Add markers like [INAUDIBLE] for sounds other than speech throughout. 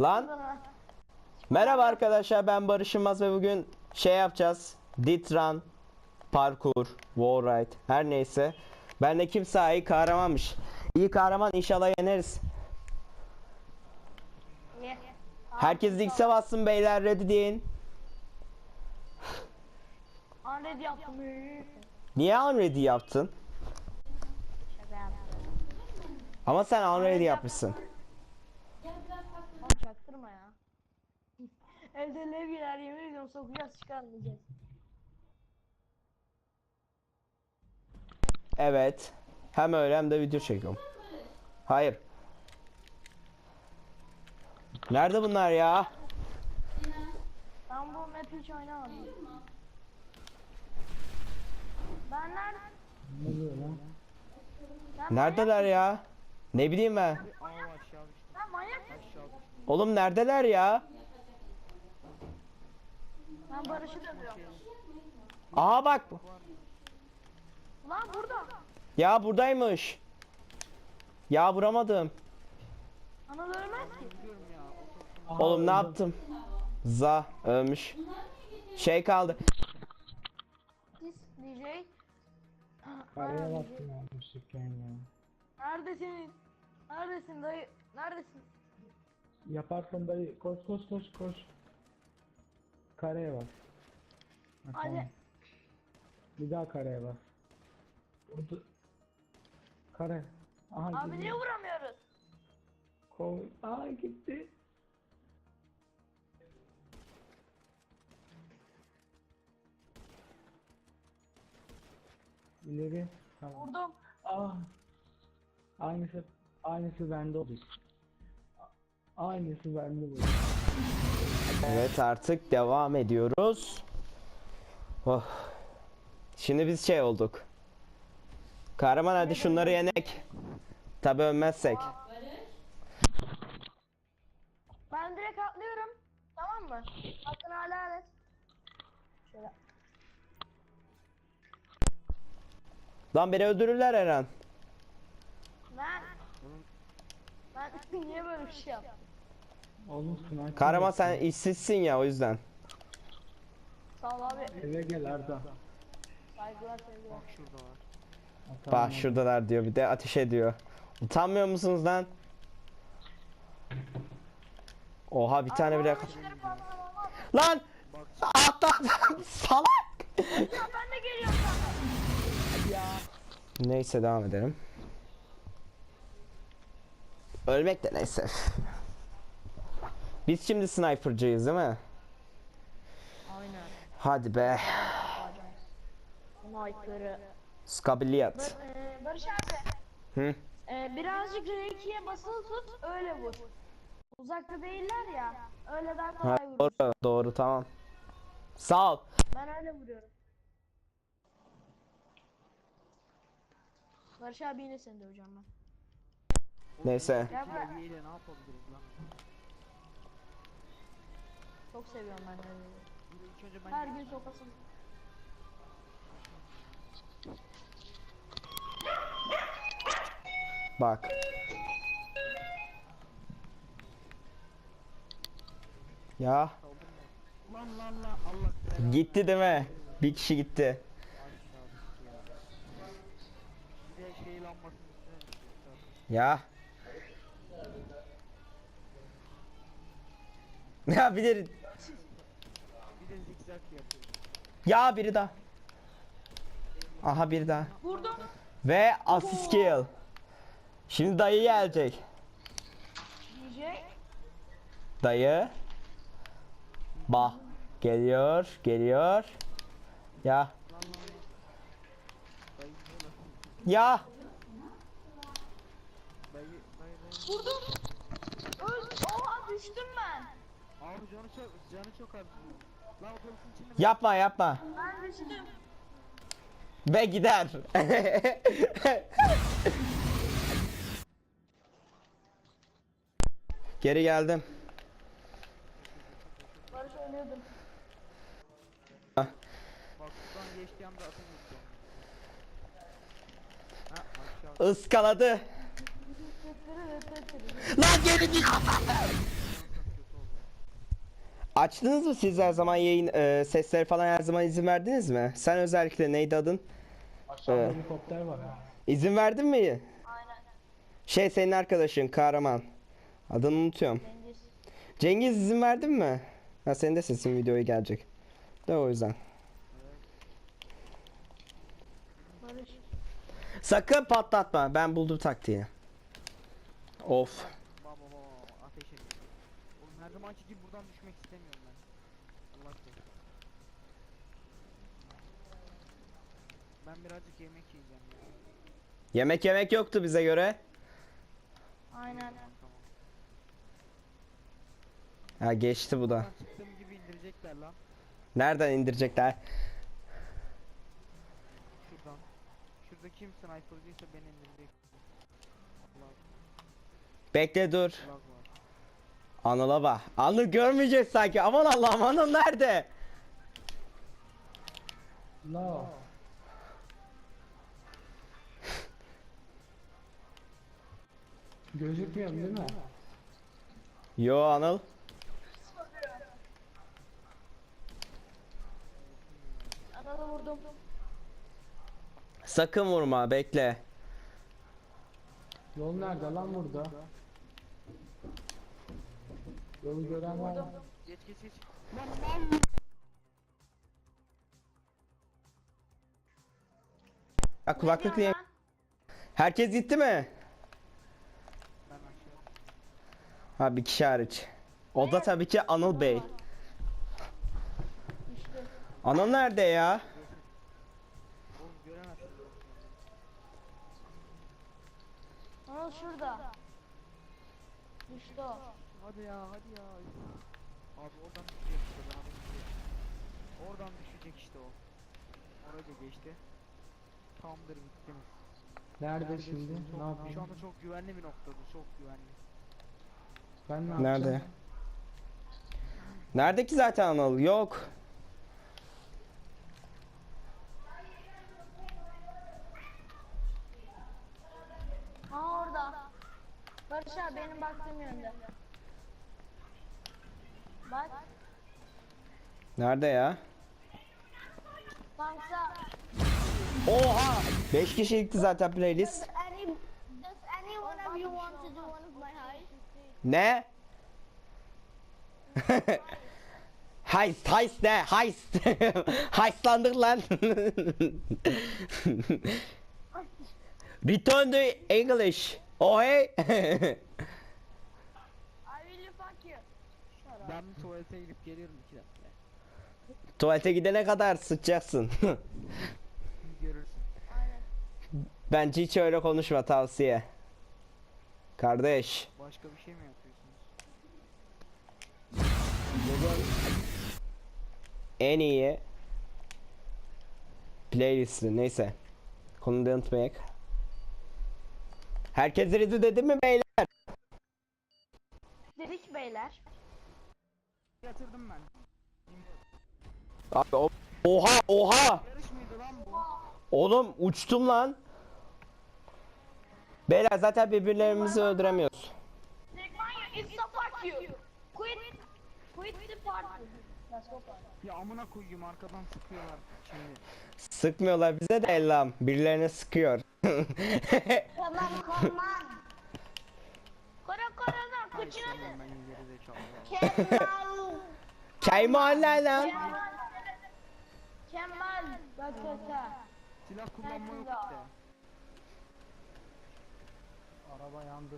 Lan merhaba arkadaşlar ben Barış Yılmaz ve bugün şey yapacağız. Ditran, parkur, wallride her neyse. Ben de kimse iyi kahramanmış. İyi kahraman inşallah yeneriz. Ye. Herkes X'e bassın beyler ready deyin. Unread yaptım. Niye unready yaptın? Ama sen unready yapmışsın. Oğlum çaktırma ya. Evde levyeler yemin ediyorum sokacağız çıkarmayacağız. Evet. Hem öyle hem de video çekiyorum. Hayır. Nerede bunlar ya? Ben bu map hiç oynamadım. Ben nerede? Ben Neredeler ya? Ne bileyim ben. Ben manyak. Oğlum neredeler ya? Ben Barış'ı dövüyorum. Aha bak. Lan burada. Ya buradaymış. Ya vuramadım. Anıl ölmez ki. Oğlum ne yaptım? Za ölmüş. Şey kaldı. Siz DJ. Araya baktım yanlışlıkla ya. Neredesin? Neredesin dayı? Neredesin? Yaparsın dayı koş koş koş koş. Kareye bak. Ha, Hadi. tamam. Bir daha kareye bak. Vurdu. Kare. Aha Abi gidiyor. niye vuramıyoruz? Kol. Aa gitti. İleri. Tamam. Vurdum. Aa. Aynısı aynısı bende oldu. Aynısı bende oldu. Evet artık devam ediyoruz. Oh. Şimdi biz şey olduk. Kahraman hadi şunları yenek. Tabi ölmezsek. Ben direkt atlıyorum. Tamam mı? Hakkını hala et. Şöyle. Lan beni öldürürler her an. Ben... Ben niye böyle bir şey yaptım? Oğlum sniper. Kahraman sen işsizsin ya o yüzden. Sağ ol abi. Eve gel Arda. Saygılar sevgiler. Ha, tamam, Bak şuradalar diyor bir de ateş ediyor. Utanmıyor musunuz lan? Oha bir tane bile... Lan! Atla! [LAUGHS] Salak! Ya ben de geliyorum sana. Neyse devam edelim. Ölmek de neyse. Biz şimdi sniper'cıyız değil mi? Aynen. Hadi be. Sniper'ı. Skabiliyat. Ee, Barış abi. Hı? Ee, birazcık R2'ye basılı tut öyle vur. Uzakta değiller ya. Öyle daha Ha, kolay vurur. doğru, doğru tamam. Sağ ol. Ben öyle vuruyorum. Barış abi yine seni döveceğim ben. Neyse. Gel buraya. ne yapabiliriz lan? Çok seviyorum ben ben Her gün sokasın. Bak. Ya lan lan lan Allah belanı gitti değil mi? Bir kişi gitti. de şey. Ya. Ya bir de Bir de zikzak yapıyor. Ya biri daha. Aha biri daha. Vurdum. Ve assist kill. Şimdi dayı gelecek. DJ. Dayı. Bah. Geliyor, geliyor. Ya. Ya. Vurdum. Öl. Oha düştüm ben. Abi canı çok canı çok az. Yapma yapma. Ve gider. [LAUGHS] Geri geldim. Barış ölüyordum. Ah. Iskaladı. Lan geri Açtınız mı siz her zaman yayın e, sesleri falan her zaman izin verdiniz mi? Sen özellikle neydi adın? Aşağıda Evet. helikopter var ha. İzin verdin mi? Aynen. Şey senin arkadaşın kahraman. Adını unutuyorum. Cengiz. Cengiz izin verdin mi? Ha senin de sesin videoya gelecek. De o yüzden. Barış. Sakın patlatma. Ben buldum taktiği. Of. Baba baba ateş et. Oğlum her zamanki gibi buradan düşmek istemiyorum ben. Allah korusun. Ben birazcık yemek yiyeceğim ya. Yemek yemek yoktu bize göre. Aynen. Ha geçti bu da. Çıktığım gibi indirecekler lan. Nereden indirecekler? Şuradan. Şurada kim snipercıysa beni indirecek. Bekle dur. Allah var. Anıl'a bak. Anıl görmeyeceğiz sanki. Aman Allah'ım Anıl nerede? La. Gözükmüyorum değil mi? Yo Anıl. Adamı vurdum. Sakın vurma bekle. Yol nerede lan burada? Yolu gören var mı? Geç geç geç. Ya kulaklık niye? Herkes gitti mi? Ha bir kişi hariç. O da tabii ki Anıl Bey. Anıl nerede ya? Anıl şurada. Düştü o. Hadi ya hadi ya. Abi oradan düşecek işte bana benziyor. Oradan düşecek işte o. Orayı da geçti. Tamdır bittiniz. Nerede şimdi? Çok, Ne yapayım? şu anda çok güvenli bir noktada çok güvenli. Ben ne yapacağım? Nerede? Nerede ki zaten Anıl? Yok. Aa orada. Barış abi benim baktığım yönde. Bak. Nerede ya? Banksa. Oha! 5 kişilikti zaten playlist. Ne? [LAUGHS] heist, heist ne? Heist. [LAUGHS] Heistlandık lan. [LAUGHS] Return to English. Oh hey. I will fuck you. Ben bir tuvalete gidip geliyorum. Tuvalete gidene kadar sıçacaksın. Görürsün. [LAUGHS] Bence hiç öyle konuşma tavsiye. Kardeş. Başka bir şey mi yapıyorsunuz? En iyi playlisti neyse. Konuyu da unutmayak. Herkes ready dedi mi beyler? Dedik beyler. Yatırdım ben. Abi, o- oha oha. Yarış mıydı lan bu? Oğlum uçtum lan. Beyler zaten birbirlerimizi öldüremiyoruz. It's a fuck you. Quit. Quit the party. Let's go party. Ya amına koyayım arkadan sıkıyorlar şimdi. Sıkmıyorlar bize de ellam. Birilerine sıkıyor. [LAUGHS] Kıçına Senin ben geri zekalı. Kemal. Kemal lan. Kemal. Bak kaka. Silah kullanma yok işte. Araba yandı.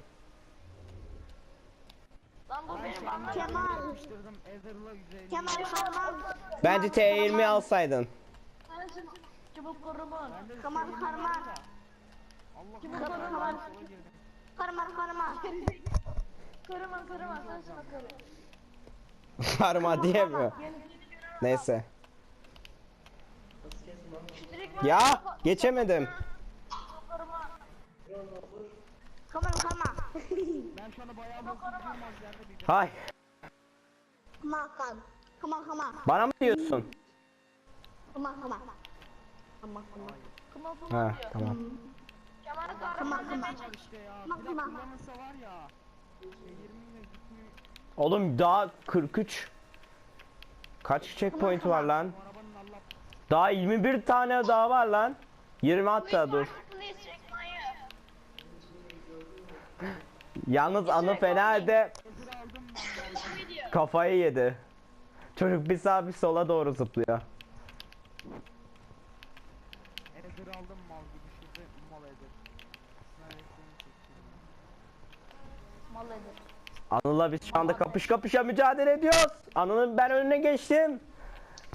Lan bu Ben benim. Kemal. Yapıştırdım Ezreal'a 150. Kemal Harman. Bence T20 alsaydın. Çubuk kurumun. Ben de Kemal Kemal Harman. sola girdim. Karman karman. Kırma kırma sen şuna kır. Harma diyemiyor. Neyse. Ya geçemedim. Kaman kaman. Ben şu anda bayağı yerde bir Hay. Kaman. Kaman kaman. Bana mı diyorsun? Kaman. Kaman kaman. Kaman Ha kaman diyor. tamam. Kemal kahraman demeye var işte ya. Silah kullanırsa var ya. 43 çalışıyor. şey 20 ile gitmiyor. Oğlum daha 43. Kaç checkpoint var lan? Daha 21 tane daha var lan. 20 hatta dur. Yalnız anı fena halde kafayı yedi. Çocuk bir sağa bir sola doğru zıplıyor. Ezir aldım mal gibi şurada mal Ezir. Neredesini çekeyim. Mal edin. Anıl'la biz şu anda kapış kapışa mücadele ediyoruz. Anıl'ın ben önüne geçtim.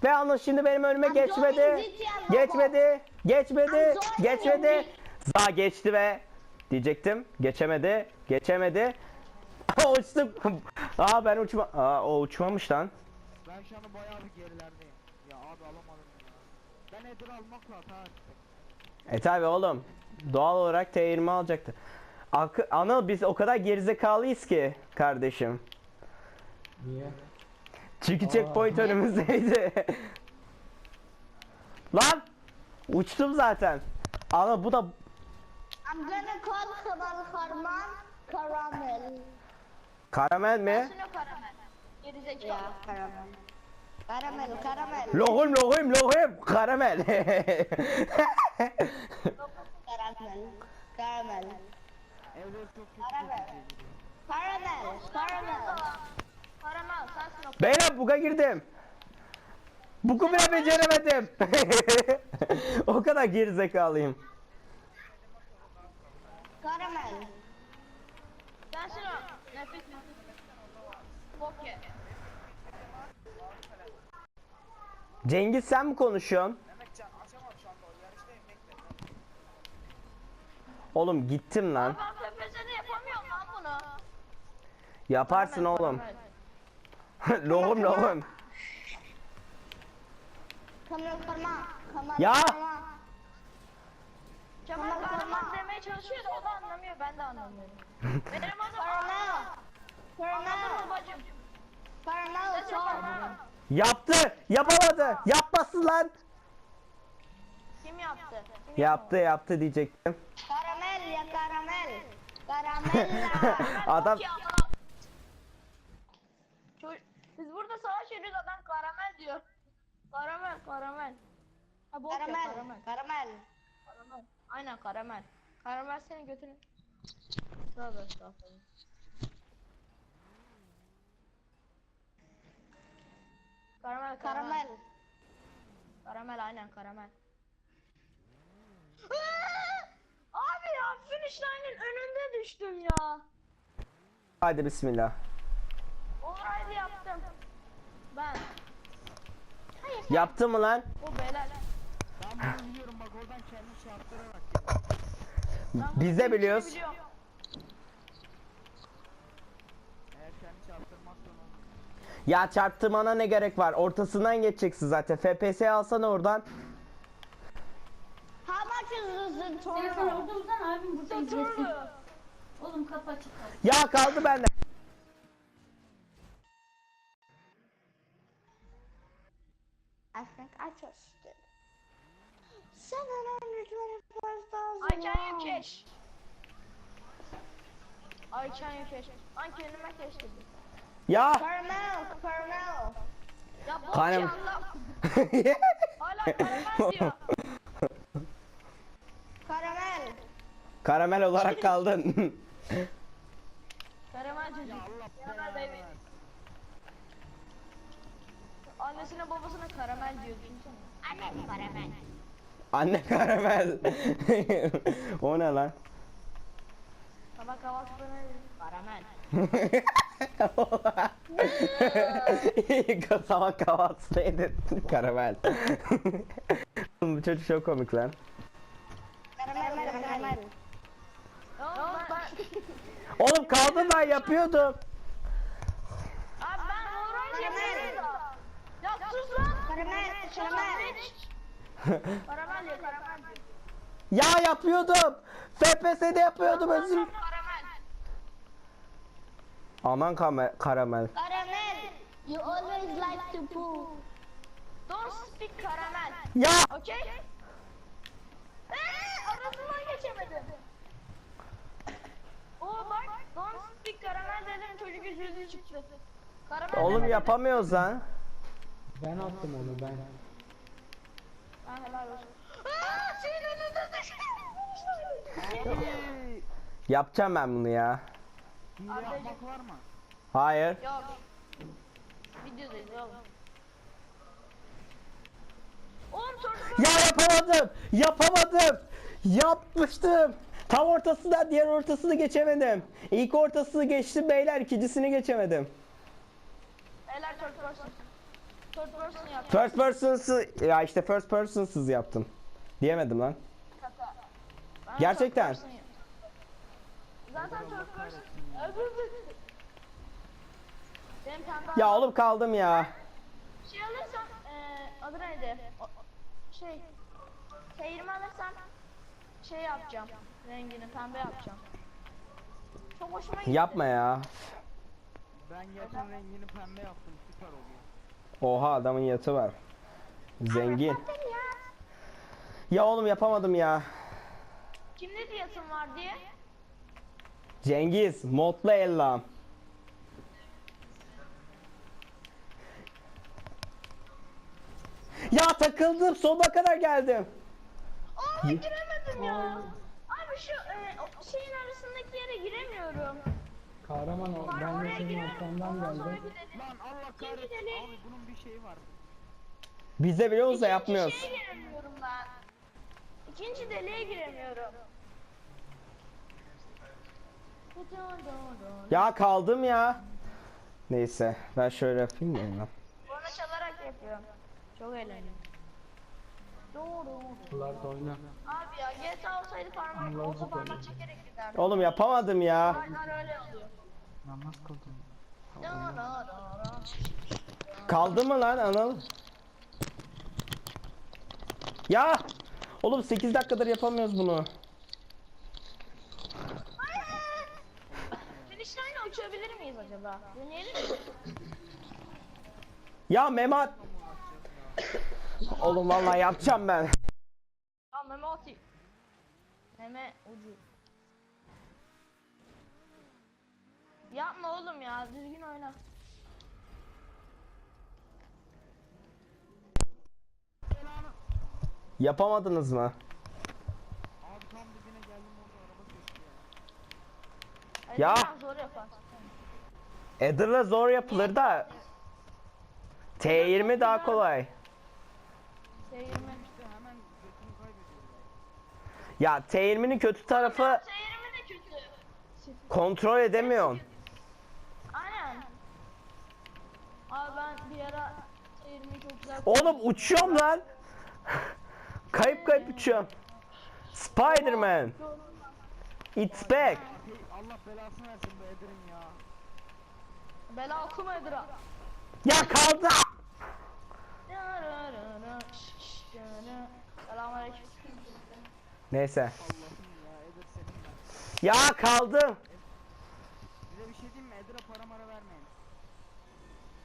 Ve Anıl şimdi benim önüme geçmedi. Geçmedi. Geçmedi. Geçmedi. Za geçti ve diyecektim. Geçemedi. Geçemedi. [LAUGHS] Uçtum. Aa ben uçma. Aa o uçmamış lan. Ben şu anda bayağı bir gerilerdeyim. Ya abi alamadım ya. Ben Ezir almakla hata ettim. E tabi oğlum. Doğal olarak T20 alacaktı. Akı, Anıl biz o kadar gerizekalıyız ki kardeşim. Niye? Çünkü Aa. checkpoint önümüzdeydi. Lan! Uçtum zaten. Ama bu da I'm gonna call Kamal Karman Karamel. karamel mi? Karamel. Gerizekalı. Ya karamel. Karamel, karamel. Lohum lohum lohum [LAUGHS] karamel. Karamel. Karamel. Karamel. şey. Karamel. Sensin o. Beyler buga girdim. Bugu bile beceremedim. [LAUGHS] o kadar gerizekalıyım. Karamel. Sensin o. Nefes nefes. Poke. Cengiz sen mi konuşuyorsun? Oğlum gittim lan. Ben FPS'de yapamıyorum lan bunu. Yaparsın oğlum. Lohum lohum. Kamal Karman. Kamal Ya! Karman. Kemal Karman demeye çalışıyor da o da anlamıyor ben de anlamıyorum. [LAUGHS] Benim adım Karamel. Karamel. bacım. Karamel sağ Yaptı. Yapamadı. Yapmasın lan. Kim yaptı? Kim Yaptı yaptı diyecektim. Karamel ya karamel. [LAUGHS] Karamella. Adam- Biz burada savaş veriyoruz adam karamel diyor. Karamel karamel. Ha, bok ya, Karamel, karamel. karamel. Karamel. Aynen karamel. Karamel senin götünü. Tövbe estağfurullah. Karamel, karamel. Karamel. Karamel aynen karamel. Abi ya finish line'in önünde düştüm ya. Hadi bismillah. Olraydı yaptım. Ben. Yaptı mı lan? Bu beyler. Ben bunu biliyorum bak oradan gel. Ben bunu Biz de biliyoruz. biliyorum. Eğer kendini çarptırmazsan olur. Ya çarptırmana ne gerek var? Ortasından geçeceksin zaten. FPS alsana oradan. This in Telefon total? olduğumdan abim. Oğlum kapı açık. Ya kaldı bende. I think I twenty-four thousand. I can you cash? I can you cash? Lan kendime cash dedim. Ya. [LAUGHS] Caramel, caramel. [LAUGHS] Ya bok Kanem- ya. Hala karamel diyor. Karamel olarak kaldın. Karamel çocuk. Allah Karamel Annesine babasına karamel diyor. Anne karamel. Anne karamel. [LAUGHS] o ne lan? Sabah dedim? Karamel. Sabah [LAUGHS] kahvaltıda yedin. Karamel. [LAUGHS] Bu çocuk çok komik lan. Caramel, caramel. Yok ben... Oğlum kaldı ben yapıyordum. Abi ben Wolverine yapıyorum da. Ya Karamel karamel. Ya yapıyordum. FPS'de yapıyordum özür. Karamel. Aman karamel. Caramel. You always like to poo. Don't speak karamel. Ya Okay? Eee arasından geçemedim. Oo bak don't speak karamel dedim çocuk üzüldü çıktı. Karamel oğlum yapamıyoruz lan. Ben attım onu ben. Ha helal olsun. Aa, senin önünde düştü. Yapacağım ben bunu ya. Hile yapmak var mı? Hayır. Yok. Videodayız oğlum. Oğlum çocuk Ya yapamadım. Yapamadım. Yapmıştım. Tam ortasından diğer ortasını geçemedim. İlk ortasını geçtim beyler ikincisini geçemedim. Helal third person. Third person yap. First person'sı ya işte first person'sız yaptım. Diyemedim lan. Kaka. Ben Gerçekten. third person yap- Zaten third person. Öbür öbür. Benim pembe Ya oğlum kaldım ya. Şey alırsam eee adı neydi? O, o- şey T20 alırsam şey yapacağım. Rengini pembe yapacağım. Çok hoşuma gitti. Yapma ya. Ben geçen rengini pembe yaptım süper oluyor. Oha adamın yatı var. Zengin. Ya oğlum yapamadım ya. Kim ne diyatın var diye? Cengiz, modlu ellam. Ya takıldım sonuna kadar geldim. Aa giremedim ya. Abi şu e, şeyin arasındaki yere giremiyorum. Kahraman o ben de senin arkandan geldim. Lan Allah kahretsin abi bunun bir şeyi var. Biz de biliyoruz da İkinci yapmıyoruz. şeye giremiyorum ben. İkinci deliğe giremiyorum. Ya kaldım ya. Neyse ben şöyle yapayım da hemen. Bana çalarak yapıyorum. Çok eğlenceli. Doğru. Da oyna. Abi ya GTA olsaydı parmak, olsa parmak çekerek giderdim. Oğlum yapamadım ya. Aynen öyle oluyor. Namaz kıldım. Kaldı mı lan Anıl? Ya! Oğlum 8 dakikadır yapamıyoruz bunu. Finish line'la uçabilir miyiz acaba? Deneyelim mi? Ya Memat! Oğlum vallahi yapacağım ben. Al meme atayım. Meme ucu. Yapma oğlum ya, düzgün oyna. Yapamadınız mı? Abi tam dibine geldim orada araba kesti ya. Ya. biraz Zor yaparsın. Adder'la zor yapılır da T20 daha kolay. T20. İşte hemen götünü kaybediyorum. Ya T20'nin kötü tarafı T20 de kötü. kontrol edemiyorsun. Aynen. Abi ben bir ara T20'yi çok güzel Oğlum uçuyorum lan. kayıp kayıp uçuyorum. Spider-Man. It's back. Allah belasını versin bu Eder'in ya. Bela okuma Edra. Ya kaldı. Selamünaleyküm. Neyse. Ya kaldım. Size bir şey diyeyim mi? Eder'e para mara vermeyin.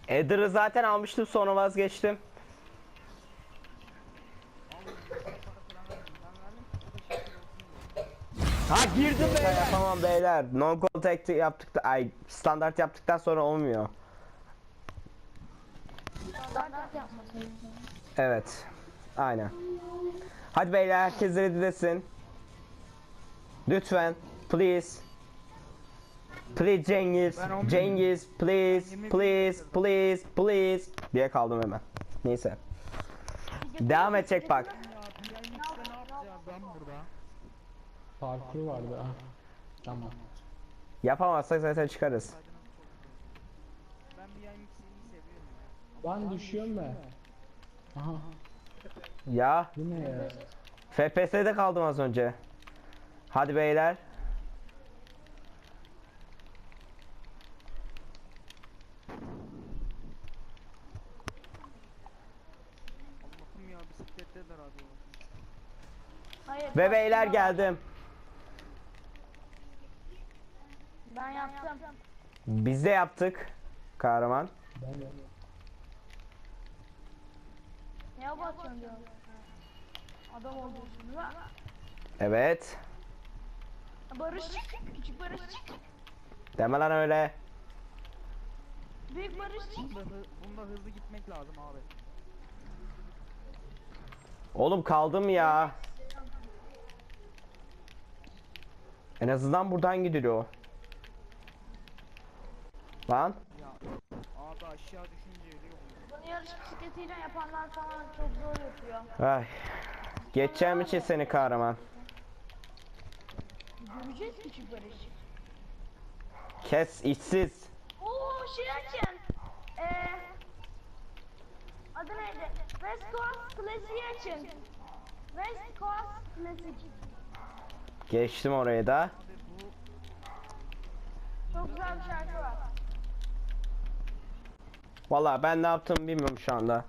Adder'ı zaten almıştım sonra vazgeçtim. Ha girdim be. Yapamam beyler. Non contact yaptık ay standart yaptıktan sonra olmuyor. Evet. Aynen. Hadi beyler herkes ready desin. Lütfen. Please. Please Cengiz. Ben on Cengiz. Please. yirmi Please. Please. Please. Diye kaldım hemen. Neyse. Devam edecek bak. Ya PIMX'de ne yapacağım ben burada? Parkur vardı ha. Tamam. Yapamazsak zaten çıkarız. Ben PIMX'i iyi seviyorum ya. Lan düşüyorum ben. Aha. Ya. Bu ne ya? FPS'de kaldım az önce. Hadi beyler. Allah'ım ya bisikletteler abi. o. Hayır. Ve beyler geldim. Ben yaptım. Biz de yaptık. Kahraman. Ne yapıyorsun diyorum. Adam olduğunu. Evet. Barışçık. Küçük barışçık. Deme lan öyle. Büyük barışçık. Bunda, hı- bunda hızlı gitmek lazım abi. Oğlum kaldım ya. En azından buradan gidiliyor. Lan. Ya abi aşağı düşünce ölüyor bu. Bunu yarış bisikletiyle yapanlar falan çok zor yapıyor. Ay. Geçeceğim için seni kahraman. Göreceğiz küçük barış. Kes işsiz. Oo şey açın. Eee adı neydi? West Coast Classic'i açın. West Coast Classic. Geçtim oraya da. Çok güzel bir şarkı var. Valla ben ne yaptığımı bilmiyorum şu anda.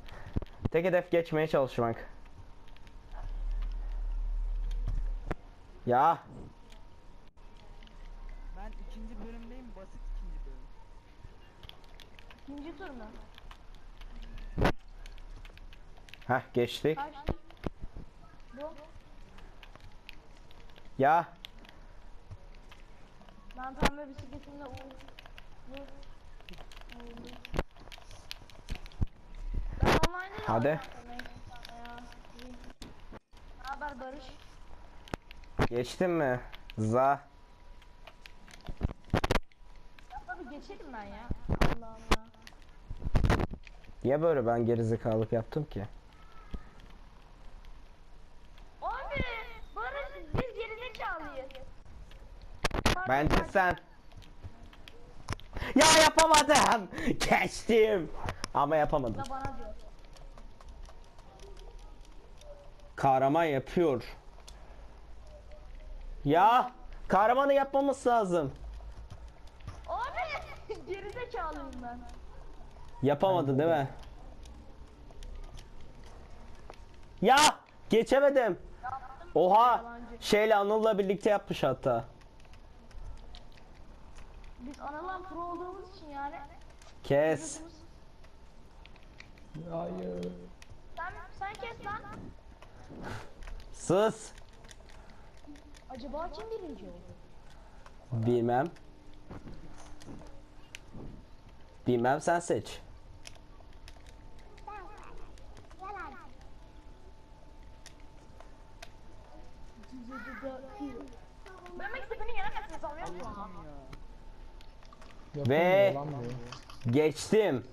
Tek hedef geçmeye çalışmak. Ya ben ikinci bölümdeyim basit ikinci bölüm. İkinci tur mu? Heh geçtik. Kaçtı? Bu. Ya Ben pembe bisikletimle uğur. Uğur. Ben online'da da Hadi. Ne haber Barış? geçtin mi? Za. Ya tabii geçerim ben ya. Allah Allah. Niye böyle ben gerizekalılık yaptım ki? Abi Barış biz gerizekalıyız. Pardon, Bence sen. Ya yapamadım. [LAUGHS] Geçtim. Ama yapamadım. Da bana diyor. Kahraman yapıyor. Ya kahramanı yapmaması lazım. Abi [LAUGHS] gerizekalıyım ben. Yapamadı değil mi? Ya geçemedim. Oha şeyle Anıl'la birlikte yapmış hatta. Biz Anıl'la pro olduğumuz için yani. Kes. Hayır. Sen, sen kes lan. Sus. Acaba kim birinci oldu? Bilmem. Bilmem sen seç. Ben ikisi beni yenemezsin sanıyor musun? Yapamıyor Ve- lan bu. Geçtim.